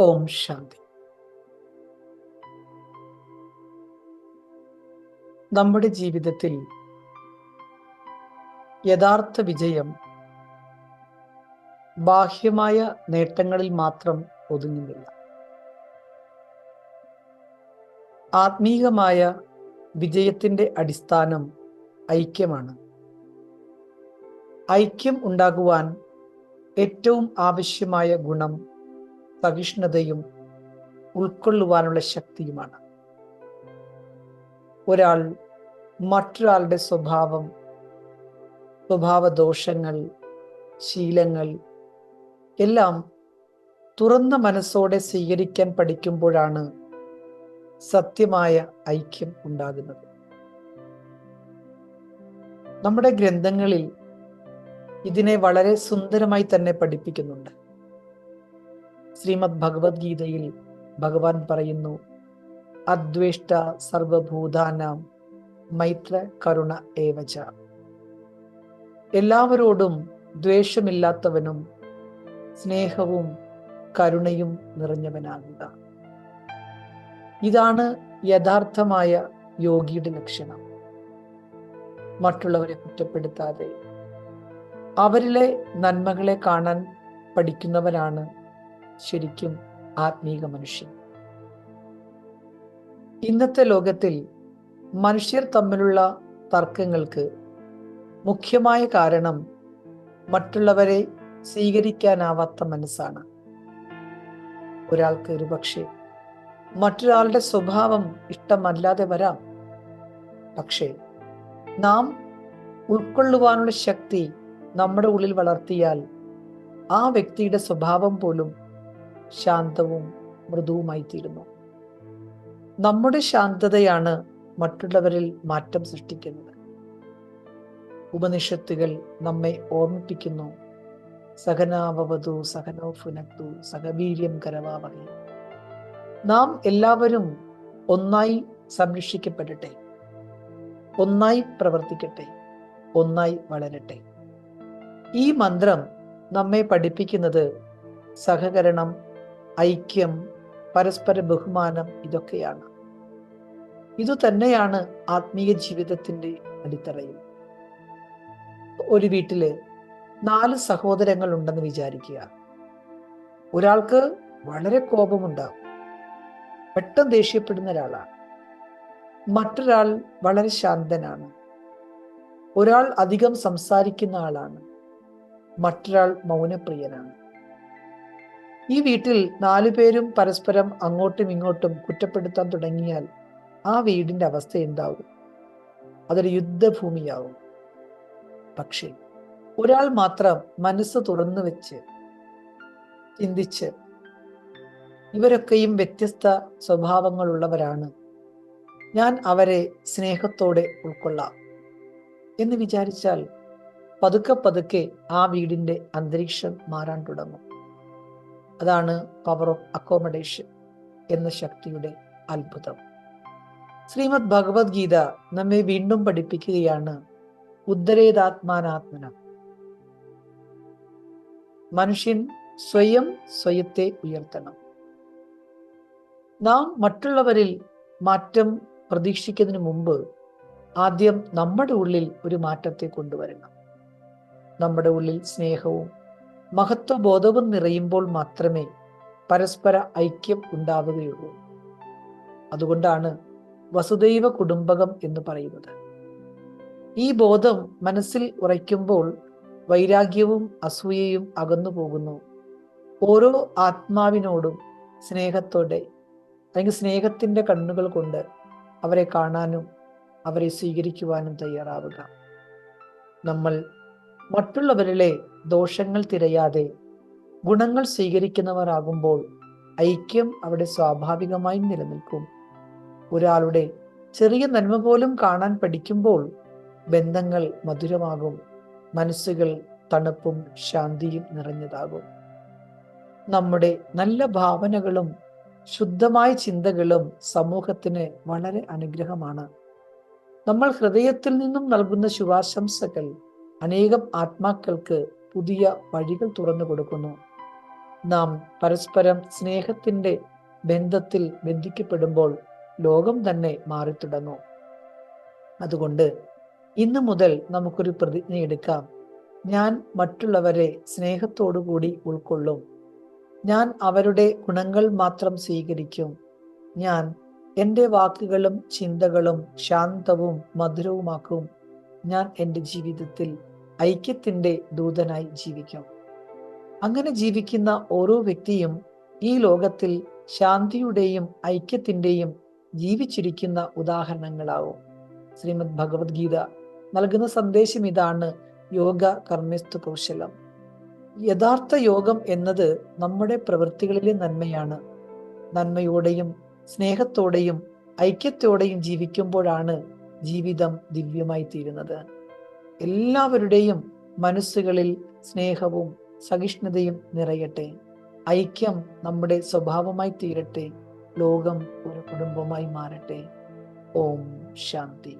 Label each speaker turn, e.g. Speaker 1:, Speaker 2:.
Speaker 1: ഓം ശാന്തി. നമ്മുടെ ജീവിതത്തിൽ യഥാർത്ഥ വിജയം ബാഹ്യമായ നേട്ടങ്ങളിൽ മാത്രം ഒതുങ്ങുന്നില്ല. ആത്മീകമായ വിജയത്തിന്റെ അടിസ്ഥാനം ഐക്യമാണ്. ഐക്യം ഉണ്ടാകുവാൻ ഏറ്റവും ആവശ്യമായ ഗുണം സഹിഷ്ണുതയും ഉൾക്കൊള്ളുവാനുള്ള ശക്തിയുമാണ്. ഒരാൾ മറ്റൊരാളുടെ സ്വഭാവം സ്വഭാവദോഷങ്ങൾ ശീലങ്ങൾ എല്ലാം തുറന്ന മനസ്സോടെ സ്വീകരിക്കാൻ പഠിക്കുമ്പോഴാണ് സത്യമായ ഐക്യം ഉണ്ടാകുന്നത്. നമ്മുടെ ഗ്രന്ഥങ്ങളിൽ ഇതിനെ വളരെ സുന്ദരമായി തന്നെ പഠിപ്പിക്കുന്നുണ്ട്. ശ്രീമദ് ഭഗവത്ഗീതയിൽ ഭഗവാൻ പറയുന്നു അദ്വേഷ്ട സർവഭൂതാനാം മൈത്ര കരുണ ഏവച. എല്ലാവരോടും ദ്വേഷമില്ലാത്തവനും സ്നേഹവും കരുണയും നിറഞ്ഞവനാകുക. ഇതാണ് യഥാർത്ഥമായ യോഗിയുടെ ലക്ഷണം. മറ്റുള്ളവരെ കുറ്റപ്പെടുത്താതെ അവരിലെ നന്മകളെ കാണാൻ പഠിക്കുന്നവരാണ് ശരിക്കും ആത്മീക മനുഷ്യൻ. ഇന്നത്തെ ലോകത്തിൽ മനുഷ്യർ തമ്മിലുള്ള തർക്കങ്ങൾക്ക് മുഖ്യമായ കാരണം മറ്റുള്ളവരെ സ്വീകരിക്കാനാവാത്ത മനസ്സാണ്. ഒരാൾക്ക് ഒരുപക്ഷെ മറ്റൊരാളുടെ സ്വഭാവം ഇഷ്ടമല്ലാതെ വരാം. പക്ഷേ നാം ഉൾക്കൊള്ളുവാനുള്ള ശക്തി നമ്മുടെ ഉള്ളിൽ വളർത്തിയാൽ ആ വ്യക്തിയുടെ സ്വഭാവം പോലും ശാന്തവും മൃദുവുമായി തീരുന്നു നമ്മുടെ ശാന്തതയാണ് മറ്റുള്ളവരിൽ മാറ്റം സൃഷ്ടിക്കുന്നത്. ഉപനിഷത്തുകൾ നമ്മെ ഓർമ്മിപ്പിക്കുന്നു. സഹനാവവതു സഹനോ ഫുനക്തു സഹവീര്യം കരവാവഹി നാം എല്ലാവരും ഒന്നായി സംരക്ഷിക്കപ്പെടട്ടെ. ഒന്നായി പ്രവർത്തിക്കട്ടെ. ഒന്നായി വളരട്ടെ. ഈ മന്ത്രം നമ്മെ പഠിപ്പിക്കുന്നത് സഹകരണം ഐക്യം പരസ്പര ബഹുമാനം ഇതൊക്കെയാണ്. ഇതു തന്നെയാണ് ആത്മീയ ജീവിതത്തിന്റെ അടിത്തറയും. ഒരു വീട്ടിൽ നാല് സഹോദരങ്ങൾ ഉണ്ടെന്ന് വിചാരിക്കുക. ഒരാൾക്ക് വളരെ കോപമുണ്ടാകും പെട്ടെന്ന് ദേഷ്യപ്പെടുന്ന ഒരാളാണ്. മറ്റൊരാൾ വളരെ ശാന്തനാണ്. ഒരാൾ അധികം സംസാരിക്കുന്ന ആളാണ്. മറ്റൊരാൾ മൗനപ്രിയനാണ്. ഈ വീട്ടിൽ നാലു പേരും പരസ്പരം അങ്ങോട്ടും ഇങ്ങോട്ടും കുറ്റപ്പെടുത്താൻ തുടങ്ങിയാൽ ആ വീടിന്റെ അവസ്ഥ എന്താവും? അതൊരു യുദ്ധഭൂമിയാവും. പക്ഷേ ഒരാൾ മാത്രം മനസ്സ് തുറന്നു വെച്ച് ചിന്തിച്ച് ഇവരൊക്കെയും വ്യത്യസ്ത സ്വഭാവങ്ങളുള്ളവരാണ്. ഞാൻ അവരെ സ്നേഹത്തോടെ ഉൾക്കൊള്ളാം എന്ന് വിചാരിച്ചാൽ പതുക്കെ പതുക്കെ ആ വീടിന്റെ അന്തരീക്ഷം മാറാൻ തുടങ്ങും. അതാണ് പവർ ഓഫ് അക്കോമഡേഷൻ എന്ന ശക്തിയുടെ അത്ഭുതം. ശ്രീമദ് ഭഗവത്ഗീത നമ്മെ വീണ്ടും പഠിപ്പിക്കുകയാണ് ഉദ്ധരേതാത്മാനാത്മന. മനുഷ്യൻ സ്വയം സ്വയത്തെ ഉയർത്തണം. നാം മറ്റുള്ളവരിൽ മാറ്റം പ്രതീക്ഷിക്കുന്നതിന് മുമ്പ് ആദ്യം നമ്മുടെ ഉള്ളിൽ ഒരു മാറ്റത്തെ കൊണ്ടുവരണം. നമ്മുടെ ഉള്ളിൽ സ്നേഹവും മഹത്വബോധവും നിറയുമ്പോൾ മാത്രമേ പരസ്പര ഐക്യം ഉണ്ടാവുകയുള്ളൂ. അതുകൊണ്ടാണ് വസുദൈവ കുടുംബകം എന്ന് പറയുന്നത്. ഈ ബോധം മനസ്സിൽ ഉറയ്ക്കുമ്പോൾ വൈരാഗ്യവും അസൂയയും അകന്നു പോകുന്നു. ഓരോ ആത്മാവിനോടും സ്നേഹത്തോടെ അല്ലെങ്കിൽ സ്നേഹത്തിന്റെ കണ്ണുകൾ കൊണ്ട് അവരെ കാണാനും അവരെ സ്വീകരിക്കുവാനും തയ്യാറാവുക. നമ്മൾ മറ്റുള്ളവരിലെ ദോഷങ്ങൾ തിരയാതെ ഗുണങ്ങൾ സ്വീകരിക്കുന്നവരാകുമ്പോൾ ഐക്യം അവിടെ സ്വാഭാവികമായും നിലനിൽക്കും. ഒരാളുടെ ചെറിയ നന്മ പോലും കാണാൻ പഠിക്കുമ്പോൾ ബന്ധങ്ങൾ മധുരമാകും മനസ്സുകൾ തണുപ്പും ശാന്തിയും നിറഞ്ഞതാകും. നമ്മുടെ നല്ല ഭാവനകളും ശുദ്ധമായ ചിന്തകളും സമൂഹത്തിന് വളരെ അനുഗ്രഹമാണ്. നമ്മൾ ഹൃദയത്തിൽ നിന്നും നൽകുന്ന ശുഭാശംസകൾ അനേകം ആത്മാക്കൾക്ക് പുതിയ വഴികൾ തുറന്നു കൊടുക്കുന്നു. നാം പരസ്പരം സ്നേഹത്തിന്റെ ബന്ധത്തിൽ ബന്ധിക്കപ്പെടുമ്പോൾ ലോകം തന്നെ മാറിത്തുടങ്ങും. അതുകൊണ്ട് ഇന്നു മുതൽ നമുക്കൊരു പ്രതിജ്ഞ എടുക്കാം. ഞാൻ മറ്റുള്ളവരെ സ്നേഹത്തോടുകൂടി ഉൾക്കൊള്ളും. ഞാൻ അവരുടെ ഗുണങ്ങൾ മാത്രം സ്വീകരിക്കും. ഞാൻ എന്റെ വാക്കുകളും ചിന്തകളും ശാന്തവും മധുരവുമാക്കും. ഞാൻ എന്റെ ജീവിതത്തിൽ ഐക്യത്തിന്റെ ദൂതനായി ജീവിക്കും. അങ്ങനെ ജീവിക്കുന്ന ഓരോ വ്യക്തിയും ഈ ലോകത്തിൽ ശാന്തിയുടെയും ഐക്യത്തിന്റെയും ജീവിച്ചിരിക്കുന്ന ഉദാഹരണങ്ങളാവും. ശ്രീമദ് ഭഗവത്ഗീത നൽകുന്ന സന്ദേശം ഇതാണ് യോഗ കർമ്മസ്തു കൗശലം. യഥാർത്ഥ യോഗം എന്നത് നമ്മുടെ പ്രവൃത്തികളിലെ നന്മയാണ്. നന്മയോടെയും സ്നേഹത്തോടെയും ഐക്യത്തോടെയും ജീവിക്കുമ്പോഴാണ് ജീവിതം ദിവ്യമായി തീരുന്നത്. എല്ലാവരുടെയും മനസ്സുകളിൽ സ്നേഹവും സഹിഷ്ണുതയും നിറയട്ടെ. ഐക്യം നമ്മുടെ സ്വഭാവമായി തീരട്ടെ. ലോകം ഒരു കുടുംബമായി മാറട്ടെ. ഓം ശാന്തി.